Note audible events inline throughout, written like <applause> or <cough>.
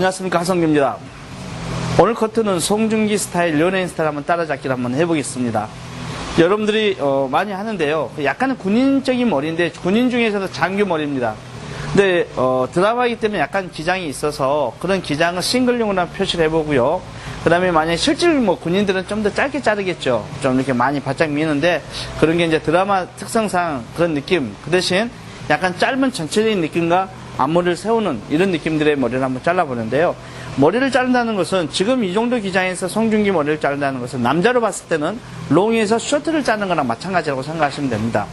안녕하십니까 하성규입니다. 오늘 커트는 송중기 스타일 연예인 스타일 한번 따라잡기를 한번 해보겠습니다. 여러분들이 어, 많이 하는데요. 약간은 군인적인 머리인데 군인 중에서도 장교 머리입니다. 근데 어, 드라마이기 때문에 약간 기장이 있어서 그런 기장을 싱글용으로 표시를 해보고요. 그 다음에 만약에 실질 뭐 군인들은 좀 더 짧게 자르겠죠. 좀 이렇게 많이 바짝 미는데 그런 게 이제 드라마 특성상 그런 느낌. 그 대신 약간 짧은 전체적인 느낌과 앞머리를 세우는 이런 느낌들의 머리를 한번 잘라보는데요. 머리를 자른다는 것은 지금 이 정도 기장에서 송중기 머리를 자른다는 것은 남자로 봤을 때는 롱에서 쇼트를 자르는 거랑 마찬가지라고 생각하시면 됩니다.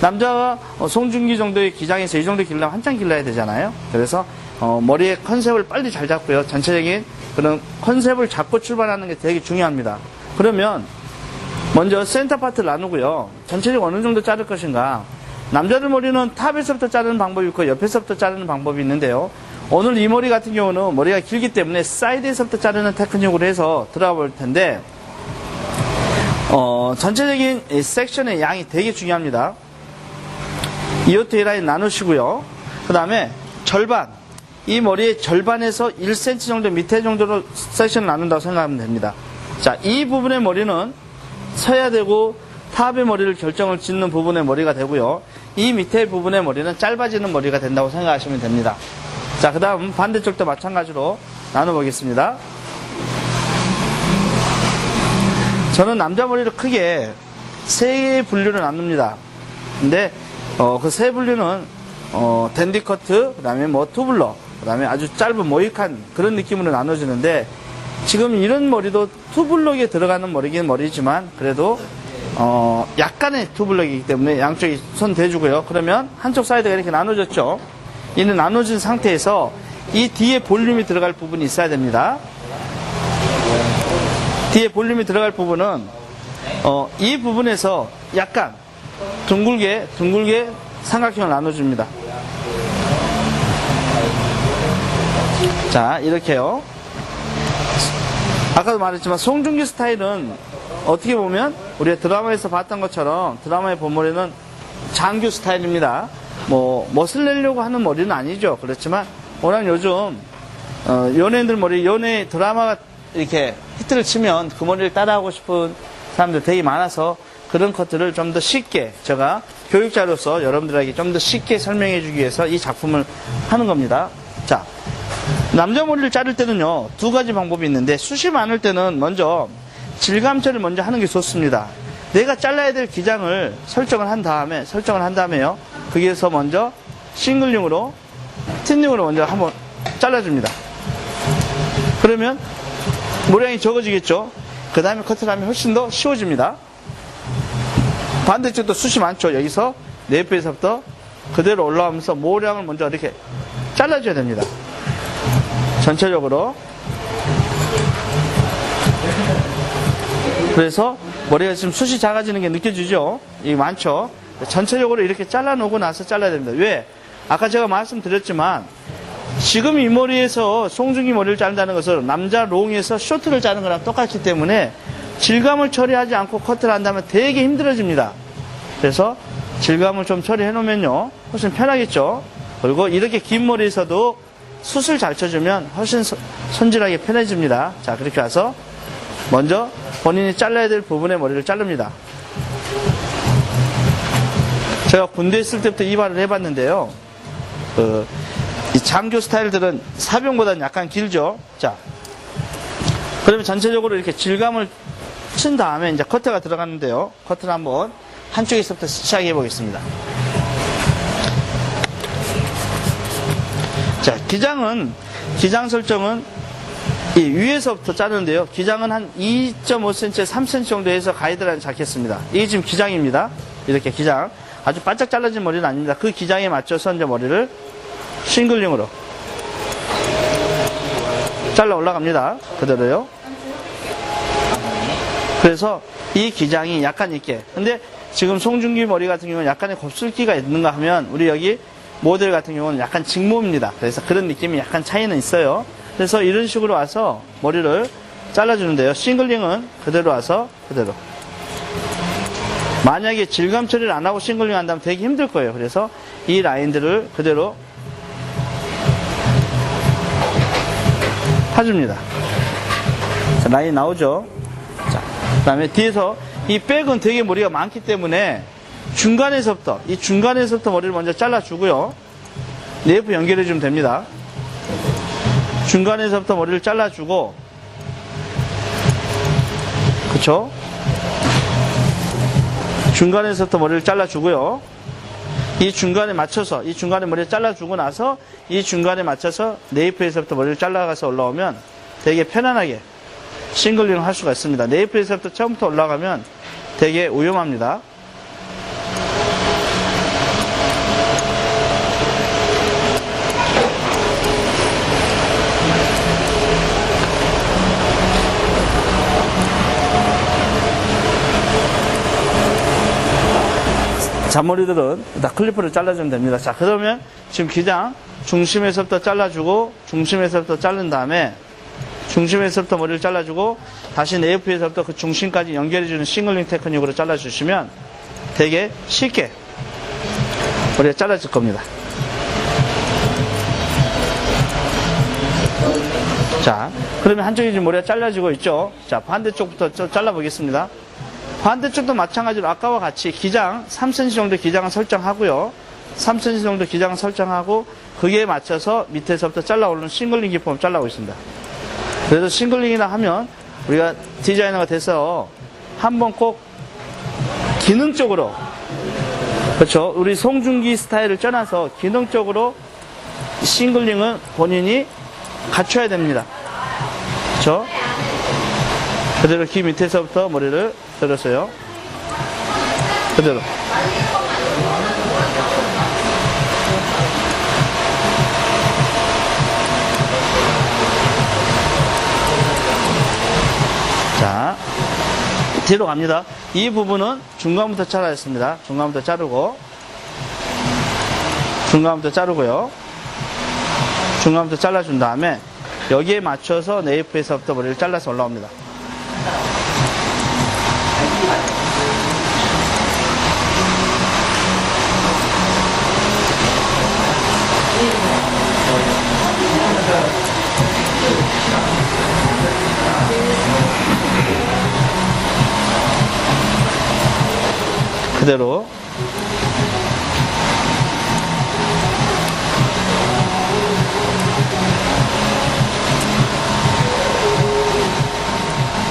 남자가 어, 송중기 정도의 기장에서 이 정도 길려면 한참 길러야 되잖아요. 그래서 어, 머리의 컨셉을 빨리 잘 잡고요. 전체적인 그런 컨셉을 잡고 출발하는 게 되게 중요합니다. 그러면 먼저 센터 파트를 나누고요. 전체적으로 어느 정도 자를 것인가. 남자들 머리는 탑에서부터 자르는 방법이 있고 옆에서부터 자르는 방법이 있는데요. 오늘 이 머리 같은 경우는 머리가 길기 때문에 사이드에서부터 자르는 테크닉으로 해서 들어가 볼 텐데 어, 전체적인 이 섹션의 양이 되게 중요합니다. 이어트 라인 나누시고요. 그 다음에 절반 이 머리의 절반에서 1cm 정도 밑에 정도로 섹션을 나눈다고 생각하면 됩니다. 자, 이 부분의 머리는 서야 되고 탑의 머리를 결정을 짓는 부분의 머리가 되고요. 이 밑에 부분의 머리는 짧아지는 머리가 된다고 생각하시면 됩니다. 자, 그 다음 반대쪽도 마찬가지로 나눠보겠습니다. 저는 남자 머리를 크게 세 분류를 나눕니다. 근데 어, 그 세 분류는 어, 댄디 커트, 그 다음에 뭐 투블러, 그 다음에 아주 짧은 모이칸 그런 느낌으로 나눠지는데 지금 이런 머리도 투블럭에 들어가는 머리긴 머리지만 그래도 어, 약간의 투블럭이기 때문에 양쪽이 손 대주고요. 그러면 한쪽 사이드가 이렇게 나눠졌죠. 이는 나눠진 상태에서 이 뒤에 볼륨이 들어갈 부분이 있어야 됩니다. 뒤에 볼륨이 들어갈 부분은 어, 이 부분에서 약간 둥글게 둥글게 삼각형을 나눠줍니다. 자 이렇게요. 아까도 말했지만 송중기 스타일은 어떻게 보면 우리가 드라마에서 봤던 것처럼 드라마의 본머리는 장교 스타일입니다. 뭐 멋을 내려고 하는 머리는 아니죠. 그렇지만 워낙 요즘 어, 연예인들 머리 연예 드라마가 이렇게 히트를 치면 그 머리를 따라하고 싶은 사람들 되게 많아서 그런 것들을 좀 더 쉽게 제가 교육자로서 여러분들에게 좀 더 쉽게 설명해 주기 위해서 이 작품을 하는 겁니다. 자, 남자 머리를 자를 때는요, 두 가지 방법이 있는데, 숱이 많을 때는 먼저 질감처를 먼저 하는 게 좋습니다. 내가 잘라야 될 기장을 설정을 한 다음에, 설정을 한 다음에요, 거기에서 먼저 싱글링으로, 틴링으로 먼저 한번 잘라줍니다. 그러면 모양이 적어지겠죠? 그 다음에 커트를 하면 훨씬 더 쉬워집니다. 반대쪽도 숱이 많죠? 여기서 네프에서부터 그대로 올라오면서 모량을 먼저 이렇게 잘라줘야 됩니다. 전체적으로. 그래서 머리가 지금 숱이 작아지는 게 느껴지죠? 이게 많죠? 전체적으로 이렇게 잘라놓고 나서 잘라야 됩니다. 왜? 아까 제가 말씀드렸지만 지금 이 머리에서 송중기 머리를 자른다는 것은 남자 롱에서 쇼트를 자르는 거랑 똑같기 때문에 질감을 처리하지 않고 커트를 한다면 되게 힘들어집니다. 그래서 질감을 좀 처리해 놓으면요. 훨씬 편하겠죠. 그리고 이렇게 긴 머리에서도 숱을 잘 쳐주면 훨씬 서- 손질하기 편해집니다. 자, 그렇게 와서 먼저 본인이 잘라야 될 부분의 머리를 자릅니다. 제가 군대 있을 때부터 이발을 해봤는데요. 그, 이 장교 스타일들은 사병보다는 약간 길죠. 자, 그러면 전체적으로 이렇게 질감을 친 다음에 이제 커트가 들어가는데요. 커트를 한번 한쪽에서부터 시작해 보겠습니다. 자, 기장은, 기장 설정은 이 위에서부터 자르는데요. 기장은 한 2.5cm, 3cm 정도 해서 가이드라인 잡겠습니다. 이게 지금 기장입니다. 이렇게 기장. 아주 바짝 잘라진 머리는 아닙니다. 그 기장에 맞춰서 이제 머리를 싱글링으로 잘라 올라갑니다. 그대로요. 그래서 이 기장이 약간 있게. 근데 지금 송중기 머리 같은 경우는 약간의 곱슬기가 있는가 하면 우리 여기 모델 같은 경우는 약간 직모입니다. 그래서 그런 느낌이 약간 차이는 있어요. 그래서 이런 식으로 와서 머리를 잘라주는데요. 싱글링은 그대로 와서 그대로. 만약에 질감 처리를 안 하고 싱글링 한다면 되게 힘들 거예요. 그래서 이 라인들을 그대로 파줍니다. 자, 라인 나오죠? 자, 그 다음에 뒤에서 이 백은 되게 머리가 많기 때문에 중간에서부터, 이 중간에서부터 머리를 먼저 잘라주고요. 네이프 연결해주면 됩니다. 중간에서부터 머리를 잘라주고, 그쵸? 중간에서부터 머리를 잘라주고요. 이 중간에 맞춰서, 이 중간에 머리를 잘라주고 나서, 이 중간에 맞춰서 네이프에서부터 머리를 잘라가서 올라오면 되게 편안하게 싱글링을 할 수가 있습니다. 네이프에서부터 처음부터 올라가면 되게 위험합니다. 잔머리들은 다 클리프를 잘라주면 됩니다. 자, 그러면 지금 기장 중심에서부터 잘라주고 중심에서부터 자른 다음에 중심에서부터 머리를 잘라주고 다시 네이프에서부터 그 중심까지 연결해주는 싱글링 테크닉으로 잘라주시면 되게 쉽게 머리가 잘라질 겁니다. 자, 그러면 한쪽이 지금 머리가 잘라지고 있죠? 자, 반대쪽부터 좀 잘라보겠습니다. 반대쪽도 마찬가지로 아까와 같이 기장 3cm 정도 기장을 설정하고요. 3cm 정도 기장을 설정하고 그에 맞춰서 밑에서부터 잘라 오르는 싱글링 기법을 잘라고 있습니다. 그래서 싱글링이라 하면 우리가 디자이너가 돼서 한번 꼭 기능적으로 그렇죠. 우리 송중기 스타일을 떠나서 기능적으로 싱글링은 본인이 갖춰야 됩니다. 그렇죠? 그대로 귀 밑에서부터 머리를 들었어요. 그대로. 자, 뒤로 갑니다. 이 부분은 중간부터 잘라냈습니다. 중간부터 자르고, 중간부터 자르고요. 중간부터 잘라준 다음에 여기에 맞춰서 네이프에서부터 머리를 잘라서 올라옵니다. 그대로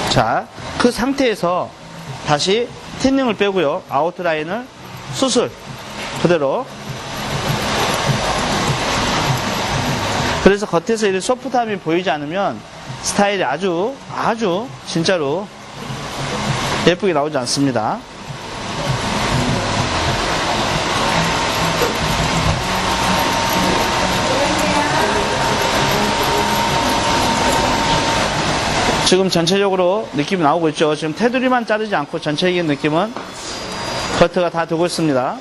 자, 그 상태에서 다시 틴닝을 빼고요. 아웃라인을 수술 그대로 그래서 겉에서 이 소프트함이 보이지 않으면 스타일이 아주 아주 진짜로 예쁘게 나오지 않습니다. 지금 전체적으로 느낌이 나오고 있죠. 지금 테두리만 자르지 않고 전체적인 느낌은 커트가 다 되고 있습니다.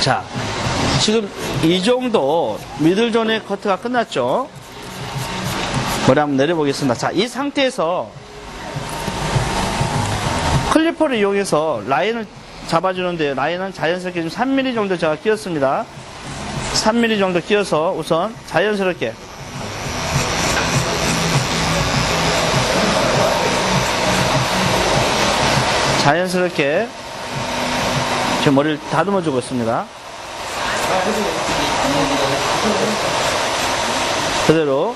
자, 지금 이 정도 미들존의 커트가 끝났죠. 머리 한번 내려보겠습니다. 자, 이 상태에서 클리퍼를 이용해서 라인을 잡아주는데 라인은 자연스럽게 좀 3mm 정도 제가 끼웠습니다. 3mm 정도 끼워서 우선 자연스럽게 자연스럽게 지금 머리를 다듬어 주고 있습니다. 그대로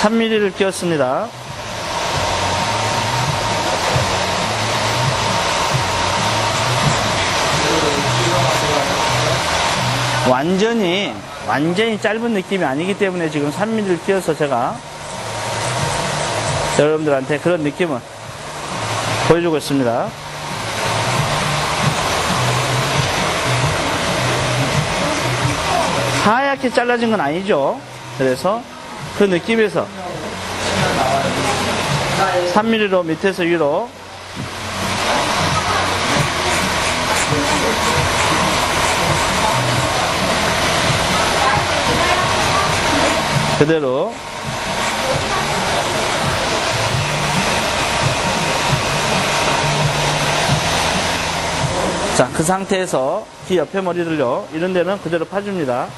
3mm를 끼웠습니다. 완전히 완전히 짧은 느낌이 아니기 때문에 지금 3mm를 끼워서 제가 여러분들한테 그런 느낌을 보여주고 있습니다. 하얗게 잘라진 건 아니죠. 그래서 그 느낌에서 3mm로 밑에서 위로 그대로 자, 그 상태에서 귀 옆에 머리를요, 이런 데는 그대로 파줍니다.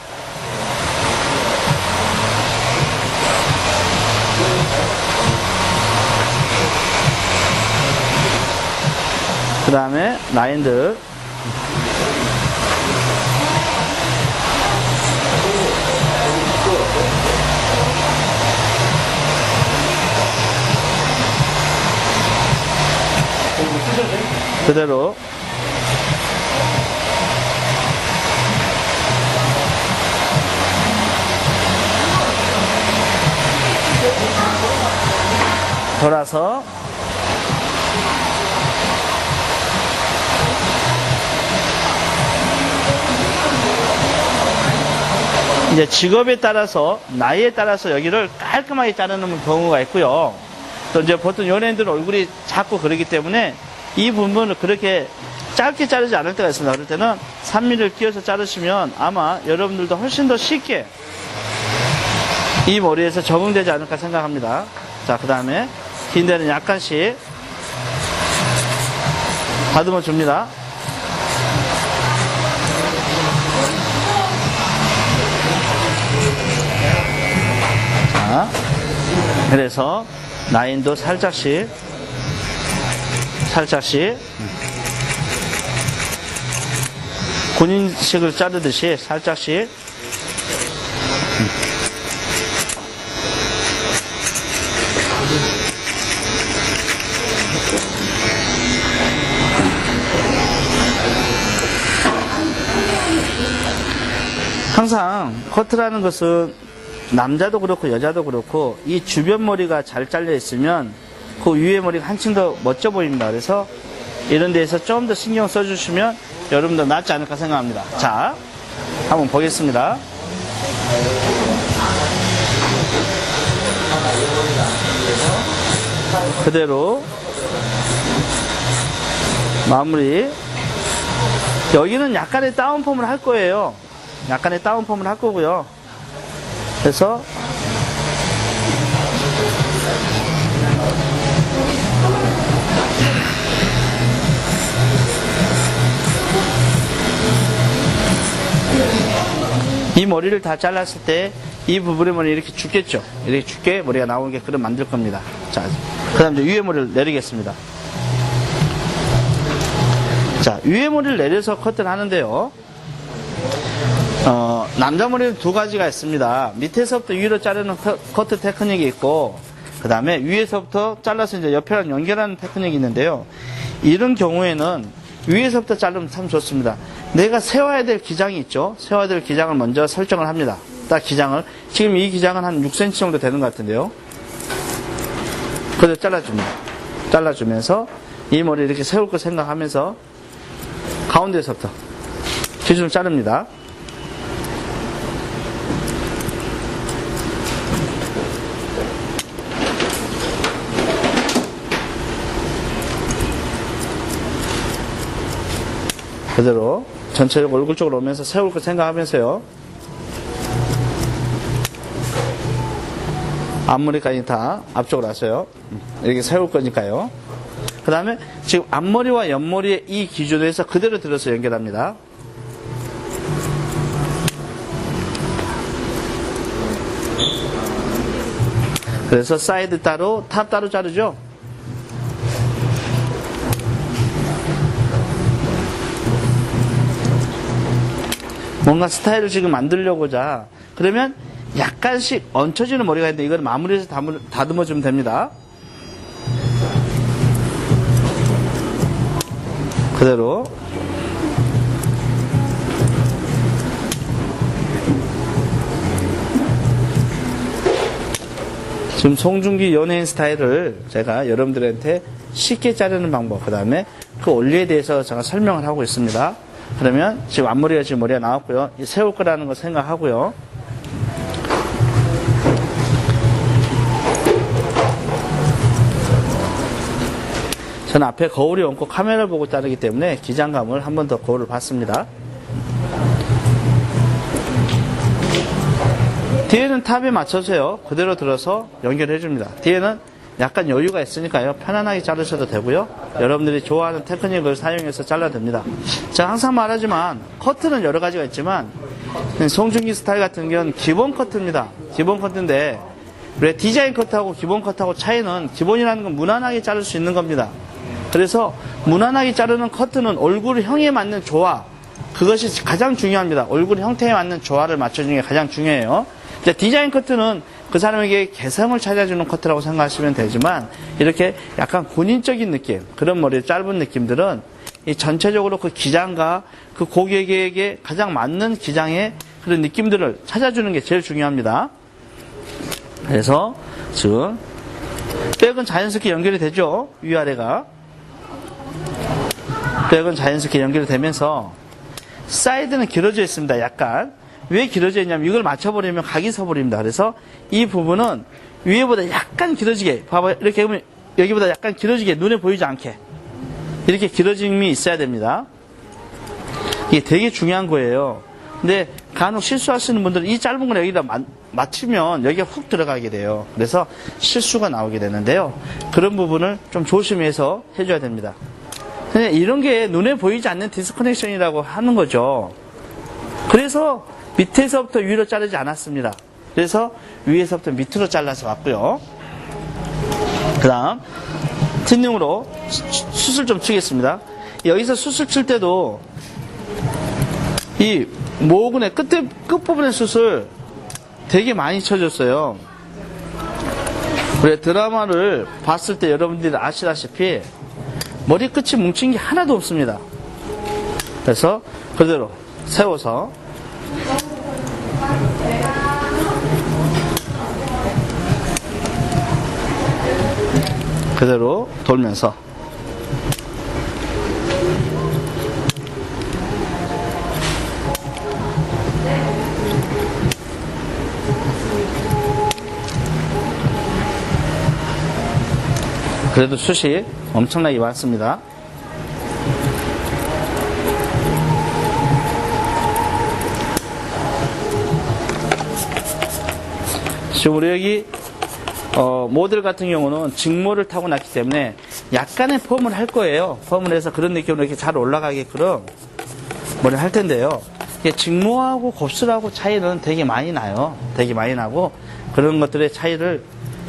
그 다음에 라인들. 그대로 돌아서 이제 직업에 따라서 나이에 따라서 여기를 깔끔하게 자르는 경우가 있고요. 또 이제 보통 연예인들 얼굴이 작고 그러기 때문에 이 부분을 그렇게 짧게 자르지 않을 때가 있습니다. 그럴 때는 3mm를 끼워서 자르시면 아마 여러분들도 훨씬 더 쉽게 이 머리에서 적응되지 않을까 생각합니다. 자, 그 다음에 긴 데는 약간씩 다듬어 줍니다. 그래서 라인도 살짝씩, 살짝씩, 군인식을 자르듯이 살짝씩 항상 커트라는 것은 남자도 그렇고 여자도 그렇고 이 주변 머리가 잘 잘려 있으면 그 위에 머리가 한층 더 멋져 보입니다. 그래서 이런 데에서 좀 더 신경 써주시면 여러분도 낫지 않을까 생각합니다. 자, 한번 보겠습니다. 그대로 마무리. 여기는 약간의 다운펌을 할 거예요. 약간의 다운펌을 할 거고요. 그래서 이 머리를 다 잘랐을 때 이 부분의 머리 이렇게 죽겠죠. 이렇게 죽게 머리가 나오게 그럼 만들 겁니다. 자, 그 다음 이제 위에 머리를 내리겠습니다. 자, 위에 머리를 내려서 커트를 하는데요. 어, 남자 머리는 두 가지가 있습니다. 밑에서부터 위로 자르는 커- 커트 테크닉이 있고, 그 다음에 위에서부터 잘라서 이제 옆에랑 연결하는 테크닉이 있는데요. 이런 경우에는 위에서부터 자르면 참 좋습니다. 내가 세워야 될 기장이 있죠. 세워야 될 기장을 먼저 설정을 합니다. 딱 기장을. 지금 이 기장은 한 6cm 정도 되는 것 같은데요. 그대로 잘라줍니다. 잘라주면서 이 머리 이렇게 세울 거 생각하면서 가운데서부터 기준을 자릅니다. 그대로 전체적으로 얼굴 쪽으로 오면서 세울 거 생각하면서요. 앞머리까지 다 앞쪽으로 왔어요. 이렇게 세울 거니까요. 그 다음에 지금 앞머리와 옆머리의 이 기준에서 그대로 들어서 연결합니다. 그래서 사이드 따로, 탑 따로 자르죠? 뭔가 스타일을 지금 만들려고자 그러면 약간씩 얹혀지는 머리가 있는데 이걸 마무리해서 다듬어 주면 됩니다. 그대로 지금 송중기 연예인 스타일을 제가 여러분들한테 쉽게 자르는 방법, 그 다음에 그 원리에 대해서 제가 설명을 하고 있습니다. 그러면 지금 앞머리가 지금 머리가 나왔고요. 이 세울 거라는 거 생각하고요. 저는 앞에 거울이 얹고 카메라를 보고 자르기 때문에 기장감을 한 번 더 거울을 봤습니다. 뒤에는 탑에 맞춰서요. 그대로 들어서 연결해 줍니다. 뒤에는 약간 여유가 있으니까요. 편안하게 자르셔도 되고요. 여러분들이 좋아하는 테크닉을 사용해서 잘라도 됩니다. 제가 항상 말하지만 커트는 여러 가지가 있지만 송중기 스타일 같은 경우는 기본 커트입니다. 기본 커트인데 왜 디자인 커트하고 기본 커트하고 차이는 기본이라는 건 무난하게 자를 수 있는 겁니다. 그래서 무난하게 자르는 커트는 얼굴형에 맞는 조화 그것이 가장 중요합니다. 얼굴 형태에 맞는 조화를 맞춰주는 게 가장 중요해요. 이제 디자인 커트는 그 사람에게 개성을 찾아주는 커트라고 생각하시면 되지만 이렇게 약간 군인적인 느낌 그런 머리 짧은 느낌들은 이 전체적으로 그 기장과 그 고객에게 가장 맞는 기장의 그런 느낌들을 찾아주는 게 제일 중요합니다. 그래서 지금 백은 자연스럽게 연결이 되죠 위아래가 백은 자연스럽게 연결이 되면서 사이드는 길어져 있습니다. 약간. 왜 길어져 있냐면 이걸 맞춰버리면 각이 서버립니다. 그래서 이 부분은 위에보다 약간 길어지게, 봐봐요. 이렇게 보면 여기보다 약간 길어지게 눈에 보이지 않게. 이렇게 길어짐이 있어야 됩니다. 이게 되게 중요한 거예요. 근데 간혹 실수하시는 분들은 이 짧은 걸 여기다 마- 맞추면 여기가 훅 들어가게 돼요. 그래서 실수가 나오게 되는데요. 그런 부분을 좀 조심해서 해줘야 됩니다. 이런 게 눈에 보이지 않는 디스커넥션이라고 하는 거죠. 그래서 밑에서부터 위로 자르지 않았습니다. 그래서 위에서부터 밑으로 잘라서 왔고요. 그 다음, 틴닝으로 수- 수술 좀 치겠습니다. 여기서 수술 칠 때도 이 모근의 끝에, 끝부분의 수술 되게 많이 쳐줬어요. 그래, 드라마를 봤을 때 여러분들이 아시다시피 머리끝이 뭉친 게 하나도 없습니다. 그래서 그대로 세워서 그대로 돌면서 그래도 숱이 엄청나게 많습니다. 지금 우리 여기 어, 모델 같은 경우는 직모를 타고 났기 때문에 약간의 펌을 할 거예요. 펌을 해서 그런 느낌으로 이렇게 잘 올라가게끔 머리를 할 텐데요. 직모하고 곱슬하고 차이는 되게 많이 나요. 되게 많이 나고 그런 것들의 차이를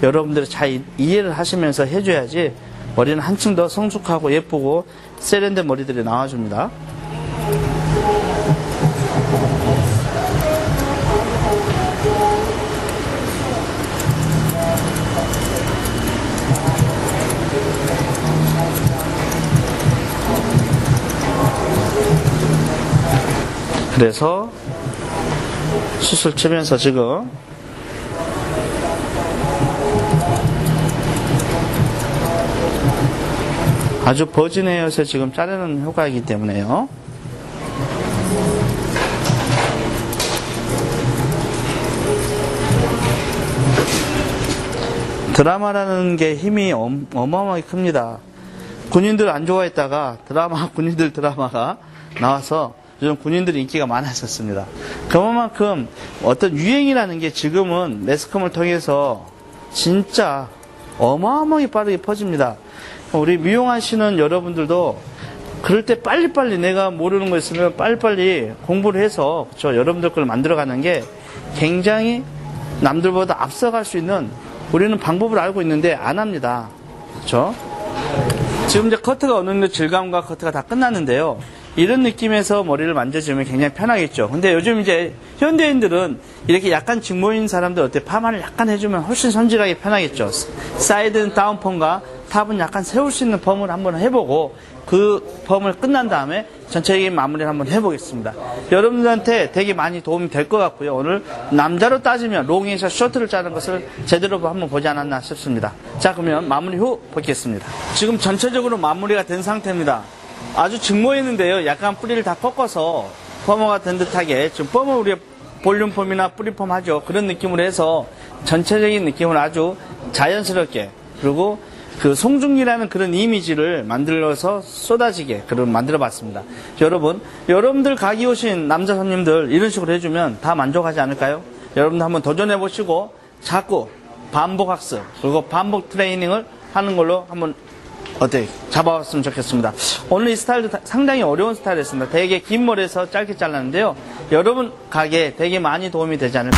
여러분들이 잘 이- 이해를 하시면서 해줘야지 머리는 한층 더 성숙하고 예쁘고 세련된 머리들이 나와줍니다. 그래서 수술 치면서 지금 아주 버진 헤어에서 지금 자르는 효과이기 때문에요. 드라마라는 게 힘이 엄- 어마어마하게 큽니다. 군인들 안 좋아했다가 드라마, <laughs> 군인들 드라마가 나와서 요즘 군인들 인기가 많았었습니다. 그만큼 어떤 유행이라는 게 지금은 매스컴을 통해서 진짜 어마어마하게 빠르게 퍼집니다. 우리 미용하시는 여러분들도 그럴 때 빨리빨리 내가 모르는 거 있으면 빨리빨리 공부를 해서 저 여러분들 걸 만들어가는 게 굉장히 남들보다 앞서갈 수 있는 우리는 방법을 알고 있는데 안 합니다. 그렇죠? 지금 이제 커트가 어느 정도 질감과 커트가 다 끝났는데요. 이런 느낌에서 머리를 만져주면 굉장히 편하겠죠. 근데 요즘 이제 현대인들은 이렇게 약간 직모인 사람들 어때? 파마를 약간 해주면 훨씬 손질하기 편하겠죠. 사이드는 다운 펌과 탑은 약간 세울 수 있는 펌을 한번 해보고 그 펌을 끝난 다음에 전체적인 마무리를 한번 해보겠습니다. 여러분들한테 되게 많이 도움이 될 것 같고요. 오늘 남자로 따지면 롱에서 쇼트를 자는 것을 제대로 한번 보지 않았나 싶습니다. 자, 그러면 마무리 후 보겠습니다. 지금 전체적으로 마무리가 된 상태입니다. 아주 직모했는데요. 약간 뿌리를 다 꺾어서 펌어가 된 듯하게 지금 펌을 우리가 볼륨펌이나 뿌리펌 하죠. 그런 느낌으로 해서 전체적인 느낌을 아주 자연스럽게 그리고 그 송중기라는 그런 이미지를 만들어서 쏟아지게 그런 만들어 봤습니다. 여러분, 여러분들 가기 오신 남자 손님들 이런 식으로 해주면 다 만족하지 않을까요? 여러분도 한번 도전해 보시고 자꾸 반복 학습 그리고 반복 트레이닝을 하는 걸로 한번 어때 잡아왔으면 좋겠습니다. 오늘 이 스타일도 다- 상당히 어려운 스타일이었습니다. 되게 긴 머리에서 짧게 잘랐는데요. 여러분 가게에 되게 많이 도움이 되지 않을까.